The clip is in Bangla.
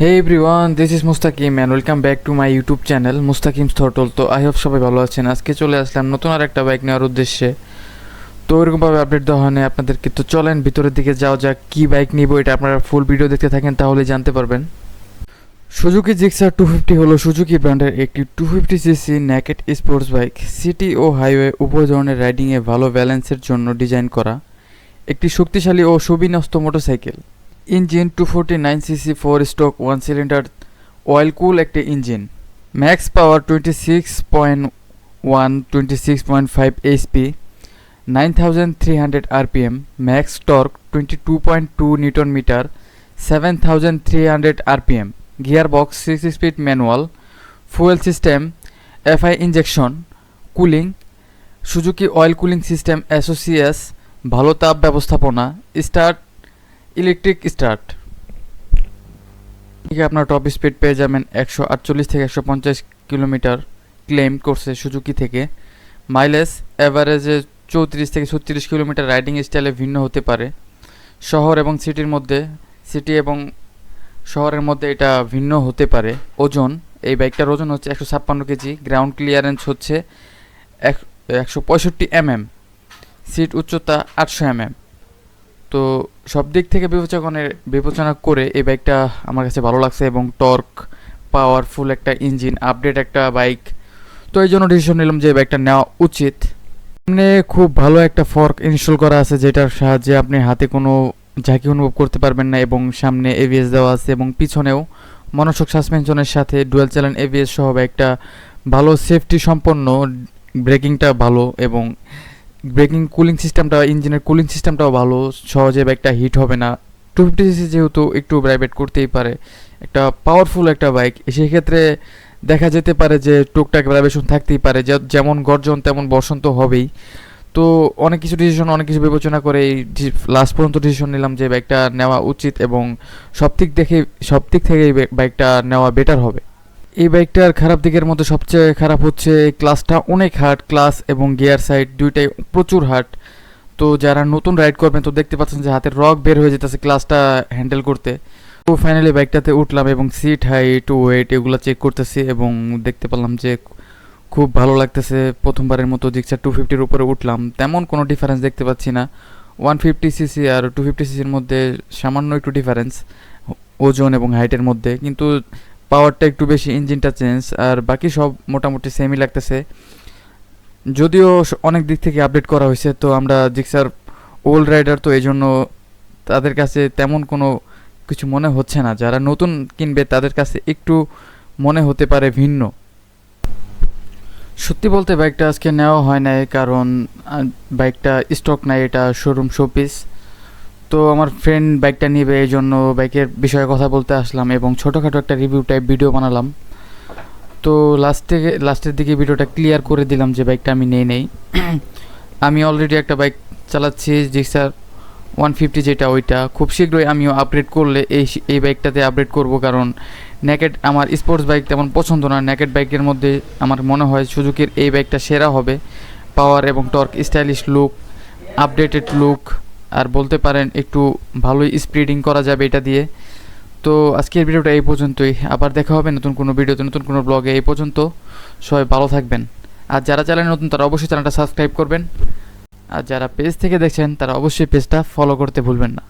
Hey everyone, this is Mustakim and welcome back to my YouTube channel Mustakim's Throttle তো আই হোপ সবাই ভালো আছেন। আজকে চলে আসলাম নতুন আর একটা বাইক নেওয়ার উদ্দেশ্যে। তো ওইরকমভাবে আপডেট দেওয়া হয় না আপনাদেরকে। তো চলেন ভিতরের দিকে যাও যাক কী বাইক নিব এটা আপনারা ফুল ভিডিও দেখতে থাকেন তাহলে জানতে পারবেন। সুজুকি জিক্সার টু ফিফটি হলো সুজুকি ব্র্যান্ডের একটি two fifty cc naked sports bike city ও হাইওয়ে উভয় ধরনের রাইডিংয়ে ভালো ব্যালেন্সের জন্য ডিজাইন করা। একটি শক্তিশালী ও সুবিন্যস্ত motorcycle engine two forty nine cc four stroke one cylinder oil cool একটি engine. Max power twenty six point one twenty six point five HP nine thousand three hundred RPM max torque twenty two point two newton metre seven thousand three hundred RPM gear box six speed manual fuel system FI injection cooling Suzuki oil cooling system অ্যাসোসিয়াস ভালো তাপ ব্যবস্থাপনা স্টার্ট ইলেকট্রিক স্টার্ট। এদিকে আপনার টপ স্পিড পেয়ে যাবেন একশো আটচল্লিশ থেকে একশো পঞ্চাশ কিলোমিটার ক্লেম করছে সুজুকি থেকে। মাইলেজ অ্যাভারেজে চৌত্রিশ থেকে ছত্রিশ কিলোমিটার রাইডিং স্টাইলে ভিন্ন হতে পারে। শহর এবং সিটির মধ্যে সিটি এবং শহরের মধ্যে এটা ভিন্ন হতে পারে। ওজন, এই বাইকটার ওজন হচ্ছে একশো ছাপ্পান্ন কেজি। গ্রাউন্ড ক্লিয়ারেন্স হচ্ছে এক, একশো পঁয়ষট্টি এমএম সিট উচ্চতা আটশো এমএম তো সব দিক থেকে বিবেচনার বিবেচনা করে এই বাইকটা আমার কাছে ভালো লাগছে এবং টর্ক, পাওয়ারফুল একটা ইঞ্জিন, আপডেট একটা বাইক। তো এই জন্য ডিসিশন নিলাম যে বাইকটা নেওয়া উচিত। সামনে খুব ভালো একটা ফর্ক ইনস্টল করা আছে যেটার সাহায্যে আপনি হাতে কোনো ঝাঁকি অনুভব করতে পারবেন না এবং সামনে এভিএস দেওয়া আছে এবং পিছনেও মনসক সাসপেনশনের সাথে ডুয়েল চ্যানেল এভিএস সহ একটা ভালো সেফটি সম্পন্ন, ব্রেকিংটা ভালো এবং ব্রেকিং কুলিং সিস্টেমটা, ইঞ্জিনের কুলিং সিস্টেমটাও ভালো, সহজে বাইকটা হিট হবে না। টু ফিফটি সিসি যেহেতু একটু প্রাইভেট করতেই পারে, একটা পাওয়ারফুল একটা বাইক সেক্ষেত্রে দেখা যেতে পারে যে টুকটাক ভাইব্রেশন থাকতেই পারে যেমন গর্জন তেমন বর্ষণ তো হবেই। তো অনেক কিছু ডিসিশন অনেক কিছু বিবেচনা করে এই লাস্ট পর্যন্ত ডিসিশন নিলাম যে বাইকটা নেওয়া উচিত এবং সব দিক দেখে সব দিক থেকে বাইকটা নেওয়া বেটার হবে। এই বাইকটার খারাপ দিকের মধ্যে সবচেয়ে খারাপ হচ্ছে ক্লাসটা অনেক হার্ড ক্লাস এবং গিয়ার সাইড দুইটাই প্রচুর হার্ড তো যারা নতুন রাইড করবেন, তো দেখতে পাচ্ছেন যে হাতের রক বের হয়ে যেতেছে ক্লাসটা হ্যান্ডেল করতে। তো ফাইনালি বাইকটাতে উঠলাম এবং সিট হাইট ওয়েট এগুলো চেক করতেছি এবং দেখতে পেলাম যে খুব ভালো লাগতেছে। প্রথমবারের মতো জিক্সার টু ফিফটির উপরে উঠলাম। তেমন কোনো ডিফারেন্স দেখতে পাচ্ছি না। ওয়ান ফিফটি সিসি আর টু ফিফটি সিসির মধ্যে সামান্য একটু ডিফারেন্স ওজন এবং হাইটের মধ্যে। কিন্তু পাওয়ারটা একটু বেশি ইঞ্জিনটা চেঞ্জ আর বাকি সব মোটামুটি সেমই লাগতেছে। যদিও অনেক দিক থেকে আপডেট করা হয়েছে, তো আমরা জিক্সার ওল্ড রাইডার তো এই জন্য তাদের কাছে তেমন কোনো কিছু মনে হচ্ছে না। যারা নতুন কিনবে, তাদের কাছে একটু মনে হতে পারে ভিন্ন। সত্যি বলতে বাইকটা আজকে নেওয়া হয় নাই, কারণ বাইকটা স্টক নাই, এটা শোরুম শোপিস তো আমার ফ্রেন্ড বাইকটা নিবে এই জন্য বাইকের বিষয়ে কথা বলতে আসলাম এবং ছোটোখাটো একটা রিভিউ টাইপ ভিডিও বানালাম। তো লাস্টে লাস্টের দিকে ভিডিওটা ক্লিয়ার করে দিলাম যে বাইকটা আমি নেই নেই। আমি অলরেডি একটা বাইক চালাচ্ছি জিক্সার ওয়ান ফিফটি যেটা ওইটা। খুব শীঘ্রই আমিও আপডেট করলে এই এই বাইকটাতে আপডেট করব কারণ ন্যাকেট আমার স্পোর্টস বাইক তেমন পছন্দ না। ন্যাকেট বাইকের মধ্যে আমার মনে হয় সুজুকির এই বাইকটা সেরা হবে। পাওয়ার এবং torque stylish look updated look আর বলতে পারেন একটু ভালোই স্প্রেডিং করা যাবে এটা দিয়ে। তো আজকের ভিডিওটা এই পর্যন্তই। আবার দেখা হবে নতুন কোনো ভিডিওতে, নতুন কোনো ব্লগে এই পর্যন্ত। সবাই ভালো থাকবেন। আর যারা চ্যানেল নতুন, তারা অবশ্যই চ্যানেলটা সাবস্ক্রাইব করবেন। আর যারা পেজ থেকে দেখছেন, তারা অবশ্যই পেজটা ফলো করতে ভুলবেন না।